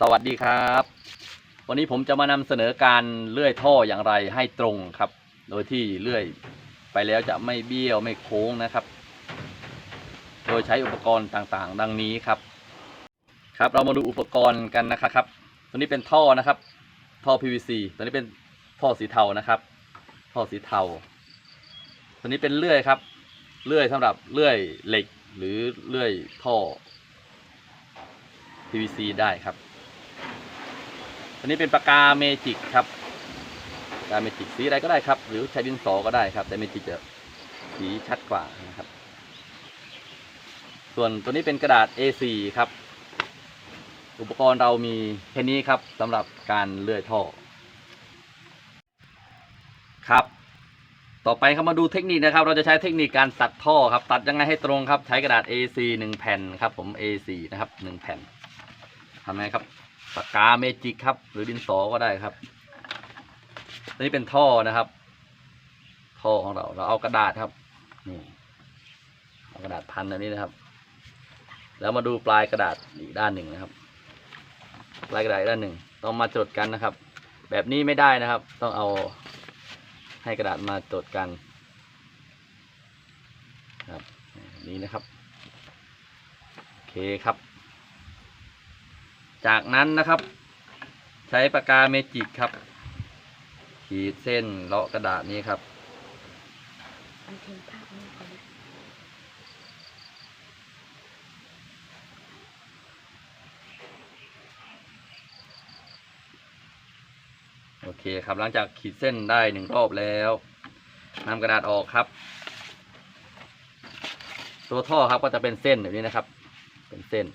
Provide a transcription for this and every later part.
สวัสดีครับ วันนี้ผมจะมานำเสนอการเลื่อยท่ออย่างไรให้ตรงครับ โดยที่เลื่อยไปแล้วจะไม่เบี้ยวไม่โค้งนะครับ โดยใช้อุปกรณ์ต่างๆ ดังนี้ครับ ครับเรามาดูอุปกรณ์กันนะครับตัวนี้เป็นท่อนะครับ ท่อ PVC ตัวนี้เป็นท่อสีเทานะครับ ท่อสีเทาตัวนี้เป็นเลื่อยครับ เลื่อยสำหรับเลื่อยเหล็กหรือเลื่อยท่อ PVC ได้ครับ ตัวนี้เป็นปากกาเมจิกครับปากกาเมจิกสีอะไรก็ได้ครับ หรือใช้ดินสอก็ได้ครับ แต่เมจิกจะสีชัดกว่านะครับ ส่วนตัวนี้เป็นกระดาษ A4 ครับ อุปกรณ์เรามีแค่นี้ครับสำหรับการเลื่อยท่อครับ ต่อไปครับมาดูเทคนิคนะครับ เราจะใช้เทคนิคการตัดท่อครับ ตัดยังไงให้ตรงครับ ใช้กระดาษ A4 1 แผ่นครับ ผม A4 นะครับ1แผ่นทำไงครับ ปากกาเมจิกครับ หรือดินสอก็ได้ครับอันนี้เป็นท่อนะครับ ท่อของเรา เราเอากระดาษครับ นี่ เอากระดาษพันอันนี้นะครับ แล้วมาดูปลายกระดาษอีกด้านหนึ่งนะครับ ปลายกระดาษอีกด้านหนึ่งต้องมาจดกันนะครับ แบบนี้ไม่ได้นะครับ ต้องเอาให้กระดาษมาจดกันครับแบบนี้นะครับ โอเคครับ จากนั้นนะครับ ใช้ปากกาเมจิกครับ ขีดเส้นเลาะกระดาษนี้ครับบันทึกภาพนี้ก่อนโอเคครับหลังจากขีดเส้นได้หนึ่งรอบแล้วนำกระดาษออกครับ ตัวท่อครับก็จะเป็นเส้นแบบนี้นะครับ เป็นเส้น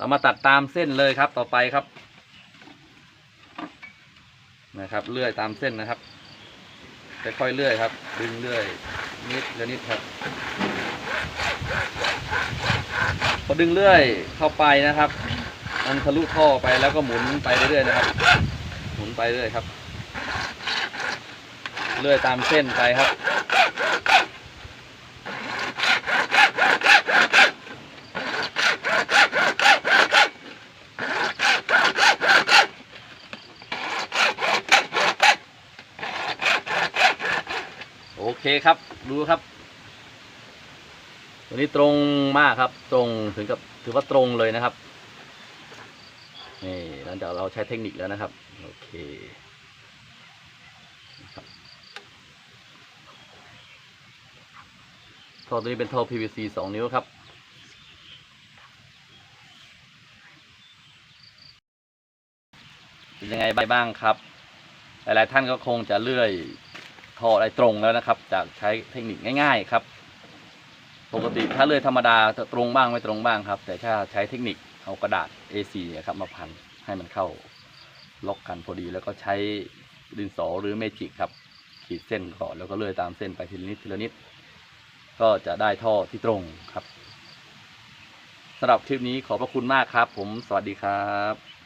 เรามาตัดตามเส้นเลยครับต่อไปครับ นะครับเลื่อยตามเส้นนะครับค่อยๆเลื่อยครับ ดึงเลื่อยนิดละนิดครับพอดึงเลื่อยเข้าไปนะครับมันทะลุท่อไปแล้วก็หมุนไปเรื่อยๆนะครับ หมุนไปเรื่อยครับ เลื่อยตามเส้นไปครับ เคครับ ดูครับ ตัวนี้ตรงมากครับ ตรงถึงกับถือว่าตรงเลยนะครับ นี่หลังจากเราใช้เทคนิคแล้วนะครับ โอเคครับท่อตัวนี้เป็นท่อ PVC 2 นิ้วครับเป็นยังไงบ้างครับ หลายๆท่านก็คงจะเลื่อย ท่อได้ตรงแล้วนะครับ จากใช้เทคนิคง่าย ๆ ครับ ปกติถ้าเลื่อยธรรมดาจะตรงบ้างไม่ตรงบ้างครับ แต่ถ้าใช้เทคนิคเอากระดาษ A4 ครับมาพันให้มันเข้าล็อกกันพอดี แล้วก็ใช้ดินสอหรือเมจิกครับ ขีดเส้นก่อนแล้วก็เลื่อยตามเส้นไปทีละนิดทีละนิด ก็จะได้ท่อที่ตรงครับสำหรับคลิปนี้ขอบพระคุณมากครับ ผมสวัสดีครับ